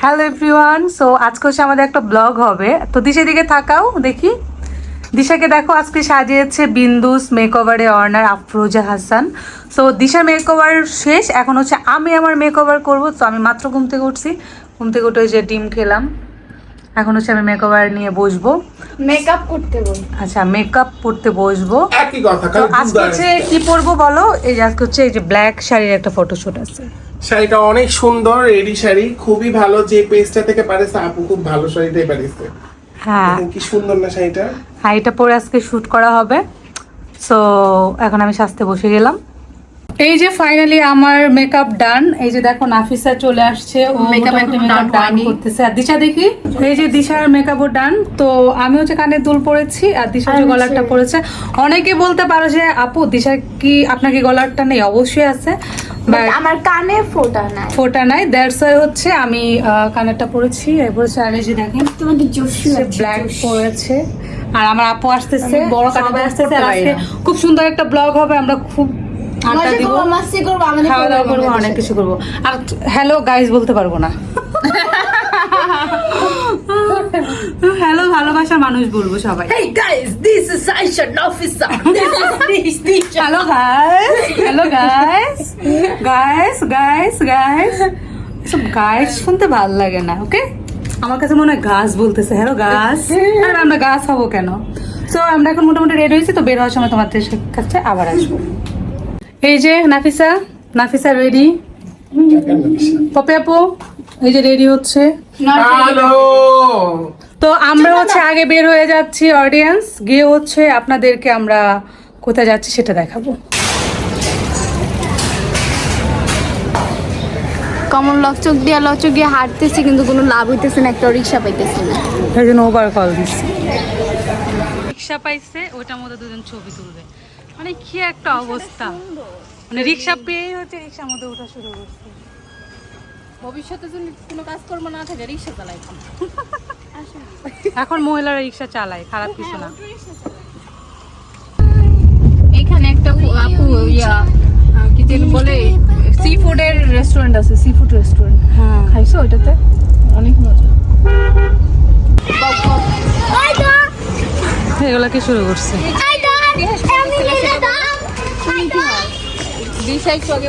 Hello everyone so আজকে হচ্ছে আমাদের একটা ব্লগ হবে। তো দিশা দিকে থাকাও দেখি। দিশাকে দেখো আজকে সাজিয়েছে বিন্দুস মেকওভারে অর্নার আফরোজা হাসান। সো দিশার মেকওভার শেষ। এখন হচ্ছে আমি আমার মেকওভার করব। তো আমি মাত্র ঘুম থেকে উঠছি। ঘুম থেকে উঠে ওই যে ডিম খেলাম। এখন হচ্ছে আমি মেকওভার নিয়ে বসবো। মেকআপ করতে বল। আচ্ছা মেকআপ পরতে বসবো। তো আজকে হচ্ছে কি পরবো বলো? এই যে আজকে হচ্ছে এই যে ব্ল্যাক শাড়ির একটা ফটোশুট আছে। শাড়িটা অনেক সুন্দর রেডি শাড়ি খুবই ভালো যে পেজটা থেকে পারেছে আপু খুব ভালো শাড়িটাই পারিছে। হ্যাঁ। কি সুন্দর না শাড়িটা। শাড়িটা এটা পরে আজকে শ্যুট করা হবে। সো এখন আমি সাজতে বসে গেলাম। এই যে ফাইনালি আমার মেকআপ ডান এই যে দেখো নাফিসা চলে আসছে ও মেকআপ ডান করতেছে। আর দিশা দেখি? এই যে দিশার মেকআপও ডান তো আমি হচ্ছে কানে দুল পরেছি আর দিশা যে গলারটা হচ্ছে- পরেছে অনেকে বলতে পারো যে আপু দিশা কি আপনার কি গলারটা নেই? অবশ্যই আছে আমার কানে ফোটা নাই। ফোটা নাই। দ্যাটস ওয়াই হচ্ছে আমি কানেরটা পরেছি। এরপর আর যে দেখেন তোমাকে জোশ ব্ল্যাক পরেছে। আর আমার আপু আসতেছে বড় কাটাতে আসতেছে আর আজকে খুব সুন্দর একটা ব্লগ হবে আমরা খুব মজা দিব। মাস্তি করব আমাদের খাওয়া দাওয়া করব অনেক কিছু করব। আর হ্যালো গাইস বলতে পারব না। হ্যালো ভালোবাসার মানুষ বলব সবাই। Guys, this is Aisha Nafisa. This is hello guys hello guys guys guys guys সব গাইস শুনতে ভালো লাগে না ওকে আমার কাছে মনে হয় গাছ বলতেছে। হ্যালো গাছ আর আমরা গাছ হব কেন? তো আমরা এখন মোটামুটি রেডি হয়েছি তো বের হওয়ার সময় তোমাদের কাছে আবার আসব। এই যে নাফিসা নাফিসা রেডি পপে আপু এই যে রেডি হচ্ছে। তো আমরা হচ্ছে আগে বের হয়ে যাচ্ছি অডিয়েন্স গিয়ে হচ্ছে আপনাদেরকে আমরা কোথায় যাচ্ছি সেটা দেখাবো। কমন লচক দিয়া লচক দিয়ে হাঁটতেছি কিন্তু কোনো লাভ হইতেছে না একটা রিক্সা পাইতেছি না। এই জন্য ওভার কল দিচ্ছি রিক্সা পাইছে ওটার মধ্যে দুজন ছবি তুলবে। মানে কি একটা অবস্থা। মানে রিক্সা পেয়ে হচ্ছে রিক্সার মধ্যে ওঠা শুরু করছে। ভবিষ্যতে যদি কোনো কাজকর্ম না থাকে রিক্সা চালাই এখন। মহিলারা রিক্সা চালায় খারাপ কিছু না। এখানে একটা আপু ইয়া কি যেন বলে সি ফুডের রেস্টুরেন্ট আছে সি ফুড রেস্টুরেন্ট হ্যাঁ। খাইছো ওইটাতে? অনেক মজা। এগুলো কি শুরু করছে? দিশা একটু আগে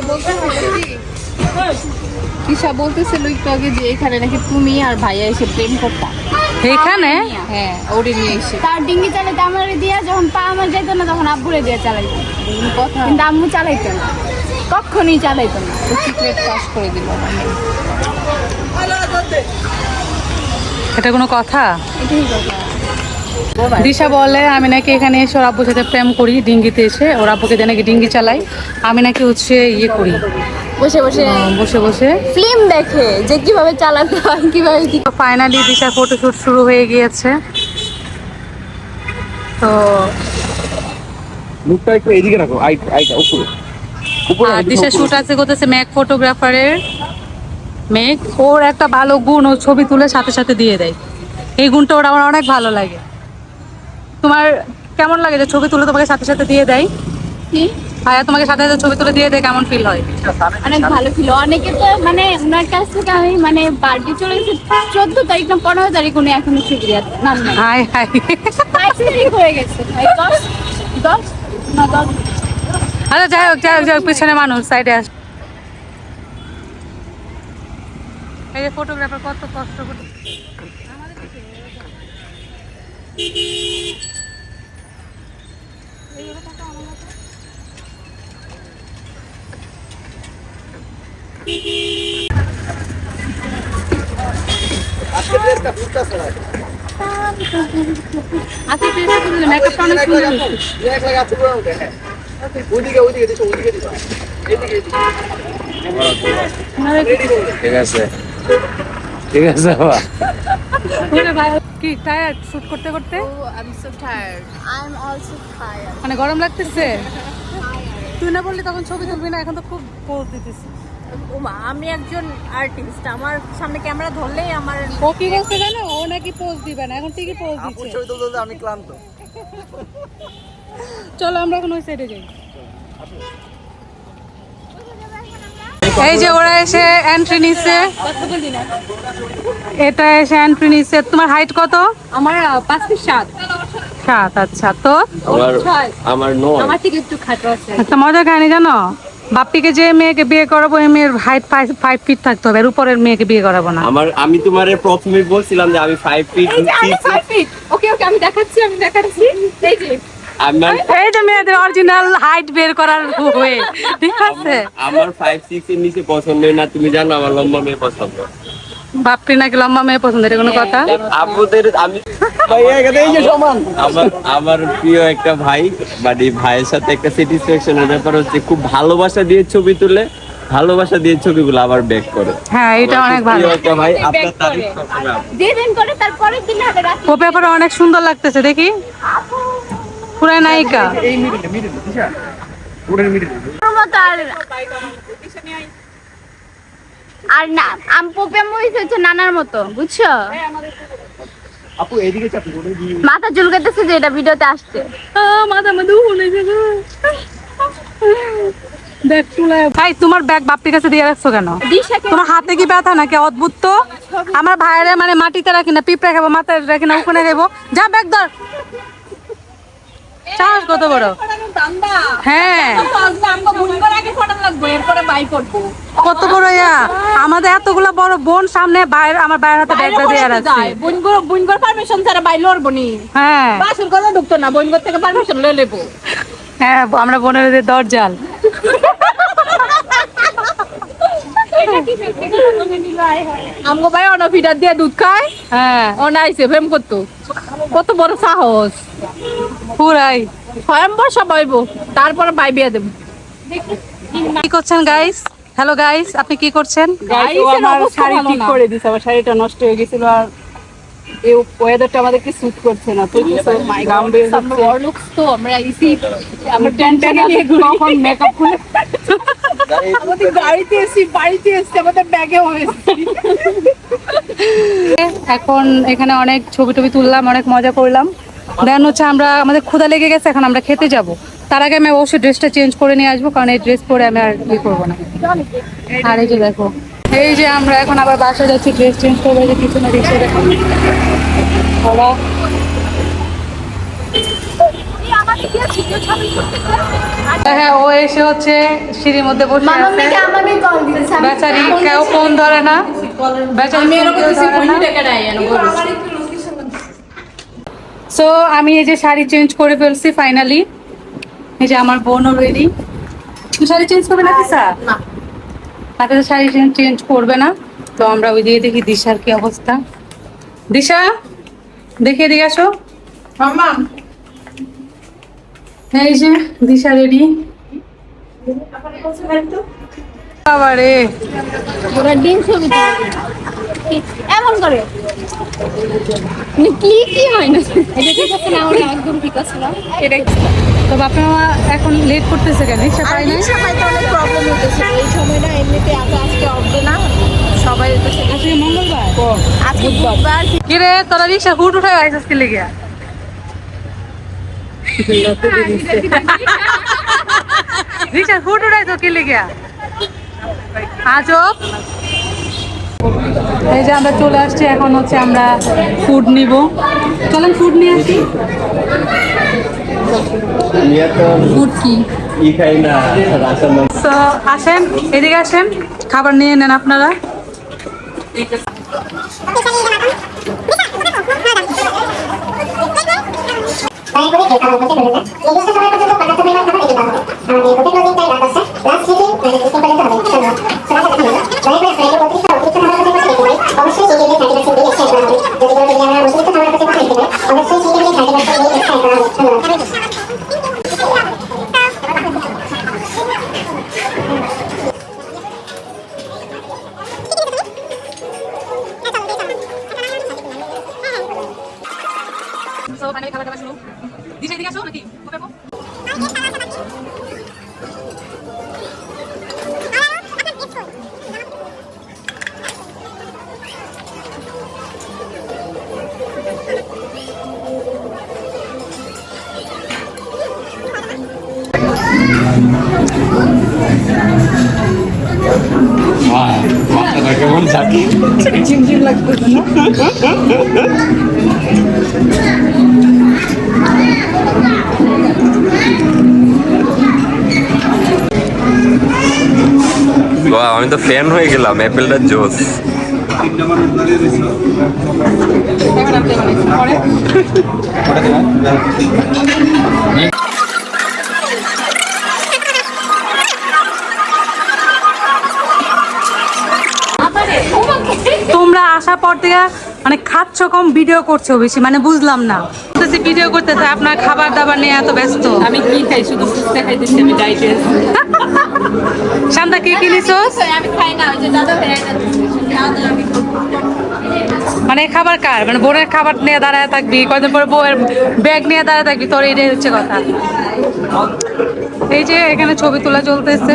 দিশা বলতেছিল একটু আগে যে এখানে নাকি তুমি আর ভাইয়া এসে প্রেম করতা। এইখানে হ্যাঁ ওরে নিয়ে এসে। তার ডিঙ্গি চালাইতে আমার দিয়া যখন পা আমার যাইতো না তখন আব্বুরে দিয়া চালাইতো। কথা। কিন্তু আম্মু চালাইতো না। কখনই চালাইতো না। সিক্রেট পাস করে দিল এটা কোনো কথা? এটাই কথা। দিশা বলে আমি নাকি এখানে এসে ওর আব্বুর সাথে প্রেম করি ডিঙ্গিতে এসে। ওর আব্বুকে দিয়ে নাকি ডিঙ্গি চালাই। আমি নাকি হচ্ছে ইয়ে করি। বসে বসে। বসে বসে। ফিল্ম দেখে যে কীভাবে চালাতে হয় কীভাবে কি ফাইনালি দিশার ফটোশুট শুরু হয়ে গিয়েছে। তো মুখটা একটু এদিকে রাখো। আই আইটা উপরে। আর দিশা। শুট আছে করতেছে ম্যাক ফটোগ্রাফারের মেক ওর একটা ভালো গুণ ও ছবি তুলে সাথে সাথে দিয়ে দেয়। এই গুণটা ওর আমার অনেক ভালো লাগে। তোমার কেমন লাগে যে ছবি তুলে তোমাকে সাথে সাথে দিয়ে দেয়? কি? ভাইয়া তোমাকে সাথে সাথে ছবি তুলে দিয়ে দেয় কেমন ফিল হয়? অনেক ভালো ছিল অনেকে তো মানে ওনার কাছ থেকে আমি মানে বার্থডে চলে গেছে। চোদ্দ তারিখ না পনেরো তারিখ উনি এখনও শুক্রিয়া নাম হাই হাই। তারিখ হয়ে গেছে। ভাই, দশ দশ না দশ। আচ্ছা যাই হোক যাই হোক যাই হোক পিছনে মানুষ সাইডে আস। এই যে ফটোগ্রাফার কত কষ্ট করে আচ্ছা ঠিক আছে সুন্দর হয়েছে ওইদিকে ওইদিকে দেখো এদিকে ঠিক আছে। ঠিক আছে বাবা। কি টায়ার্ড শুট করতে করতে? I am I am also tired মানে গরম লাগতেছে? তুই না বললি তখন ছবি তুলবি না এখন তো খুব পোজ দিতেছি। আমি একজন আর্টিস্ট আমার সামনে ক্যামেরা ধরলেই আমার ও কি বলছে জানো? ও নাকি পোজ দিবে না এখন ঠিকই পোজ দিচ্ছে। আমি ক্লান্ত। চলো আমরা এখন ওই সাইডে যাই। এই যে ওরা এসে এন্ট্রি নিচ্ছে এটা এসে এন্ট্রি নিচ্ছে তোমার হাইট কত? আমার পাঁচ ফিট সাত। সাত আচ্ছা। তো? আমার আমার নয়। আমার থেকে একটু খাটো আছে। একটা মজা কাহিনী জানো? বাপ্পিকে যে মেয়েকে বিয়ে করাবো এই মেয়ের হাইট ফাইভ ফিট থাকতে হবে। এর উপরের মেয়েকে বিয়ে করাবো না। আমার আমি তোমারে প্রথমে বলছিলাম যে আমি ফাইভ ফিট ওকে ওকে আমি দেখাচ্ছি আমি দেখাচ্ছি। এই যে এই যে মেয়েদের অরিজিনাল হাইট বের করার ওয়ে ঠিক আছে? আমার ফাইভ সিক্স এর নিচে পছন্দ না তুমি জানো আমার লম্বা মেয়ে পছন্দ। বাপ্পি নাকি লম্বা মেয়ে পছন্দ এটা কোনো কথা? আপুদের আমি আমার আমার প্রিয় একটা ভাই মানে ভাইয়ের সাথে একটা স্যাটিসফ্যাকশনের ব্যাপার হচ্ছে খুব ভালোবাসা দিয়ে ছবি তুলে ভালোবাসা দিয়ে ছবিগুলো আবার ব্যাক করে। হ্যাঁ এটা অনেক ভালো। একটা ভাই আপনার তারিফ করে। সবসময় আপু। যেদিন করে তারপরের দিন হবে ও ব্যাপারে অনেক সুন্দর লাগতেছে দেখি। পুরা নায়িকা। এই মিডিলে মিডিলে দিশা। ওটার মিডিলে মতো আর আর না আম পোপে মরিস হচ্ছে নানার মতো বুঝছ? আপু চাপি ওটা দিয়ে মাথা চুলকাতেছে যে এটা ভিডিওতে আসছে। মাথা মাথা দেখ ভাই তোমার ব্যাগ বাপ্পির কাছে দিয়ে রাখছো কেন? তোমার হাতে কি ব্যথা নাকি অদ্ভুত তো? আমার ভাইয়েরা মানে মাটিতে রাখি না পিঁপড়া খাব মাথায় রাখি না ওখানে খাব যা ব্যাগ ধর। চাষ কত বড়? হ্যাঁ। কত বড় ইয়া? আমাদের এতগুলা বড় বোন সামনে বাইরে আমার বাইরের হাতে ব্যাগটা দিয়ে বইনগর পারমিশন ছাড়া বাইরে লড়বো নি হ্যাঁ। বাসুর কথা ঢুকতো না থেকে পারমিশন লয়ে লেবো হ্যাঁ আমরা বোনের দরজাল। আমগো ভাই অন ফিটার দিয়ে দুধ খায়। হ্যাঁ। অন আইসে প্রেম করতো। কত বড় সাহস। পুরাই। স্বয়ম্বর সব হইব তারপরে বাই বিয়ে দেবো। কি করছেন গাইস হ্যালো গাইস আপনি কি করছেন? আমার শাড়ি ঠিক করে দিছে আমার শাড়িটা নষ্ট হয়ে গেছিল আর এই ওয়েদারটা আমাদেরকে স্যুট করছে না তো মাই গাম বের হচ্ছে। লুকস তো আমরা ইসি আমরা টেনশনে নিয়ে ঘুরি। কখন মেকআপ করে আমাদের গাড়িতে এসি বাড়িতে এসছি আমাদের ব্যাগে হয়েছে এখন এখানে অনেক ছবি টবি তুললাম অনেক মজা করলাম। দেন হচ্ছে আমরা আমাদের ক্ষুদা লেগে গেছে এখন আমরা খেতে যাব। তার আগে আমি অবশ্যই ড্রেসটা চেঞ্জ করে নিয়ে আসব কারণ এই ড্রেস পরে আমি আর ইয়ে করব না। আর এই যে দেখো এই যে আমরা এখন আবার বাসা যাচ্ছি ড্রেস চেঞ্জ করব যে পিছনে রিক্সা দেখো। ওরা হ্যাঁ ও এসে হচ্ছে সিঁড়ির মধ্যে বসে আছে। বেচারি কেউ ফোন ধরে না। বেচারি আমি phone এরকম কেউ কিছু ধরে না। কোন টাকা নাই এনে সো আমি এই যে শাড়ি চেঞ্জ করে ফেলছি ফাইনালি এই যে আমার বোনও রেডি তুই শাড়ি চেঞ্জ করবে না কিসা না। তাকে তো শাড়ি চেঞ্জ চেঞ্জ করবে না। তো আমরা ওই দিকে দেখি দিশার কি অবস্থা। দিশা দেখে দিয়ে আসো। মামা এই যে দিশা রেডি বাবারে। ওরা ডিম ছবি এমন করে। মানে কি কি হয় না? এটা ঠিক আছে না ওরা একদম ঠিক আছে না। তো বাপা মা এখন লেট করতেছে কেন? রিক্সা পাই না সময়টা অনেক প্রবলেম হতেছে এই সময়টা এমনিতে এত আজকে অফডে না। সবাই হতেছে আজকে মঙ্গলবার? আজকে বুধবার। কি রে তোরা রিক্সা হুট উঠে আইসিস কি লেগে? রিক্সা হুট উঠাইছো কি লেগে? আজব। এই যে আমরা চলে আসছি, এখন হচ্ছে আমরা ফুড নিব। চলেন ফুড নিয়ে আসি। ফুড কি? আসেন, এদিকে আসেন, খাবার নিয়ে নেন আপনারা। তো মাথাটা আমি তো ফ্যান হয়ে গেলাম অ্যাপেলটার জোস। ওটা তোমরা আসার পর থেকে মানে খাচ্ছ কম ভিডিও করছ বেশি মানে বুঝলাম না। ভিডিও করতেছে আপনার খাবার দাবার নিয়ে এত ব্যস্ত। আমি কি খাই? শুধু ফুচকা খাইতেছি আমি ডাইটে শান্তা কি কিনেছোস আমি খাই না ওই যে দাদা মানে খাবার কার? মানে বোনের খাবার নিয়ে দাঁড়ায় থাকবি কয়দিন পরে বউয়ের ব্যাগ নিয়ে দাঁড়ায় থাকবি তোর এটাই হচ্ছে কথা। এই যে এখানে ছবি তোলা চলতেছে।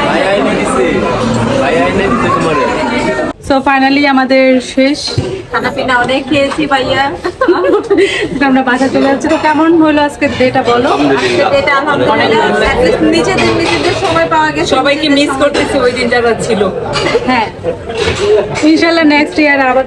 ভাই আইনে দিছে ভাই আইনে দিছে তোমার সো ফাইনালি আমাদের শেষ। খানা পিনা অনেক খেয়েছি ভাইয়া। আমরা বাসা চলে যাচ্ছি। তো কেমন হলো আজকে ডেটা বলো? ডেটা আলহামদুলিল্লাহ নিজেদের নিজেদের সময় পাওয়া গেছে। সবাইকে মিস করতেছি ওই দিনটা ছিল হ্যাঁ। ইনশাল্লাহ নেক্সট ইয়ার আবার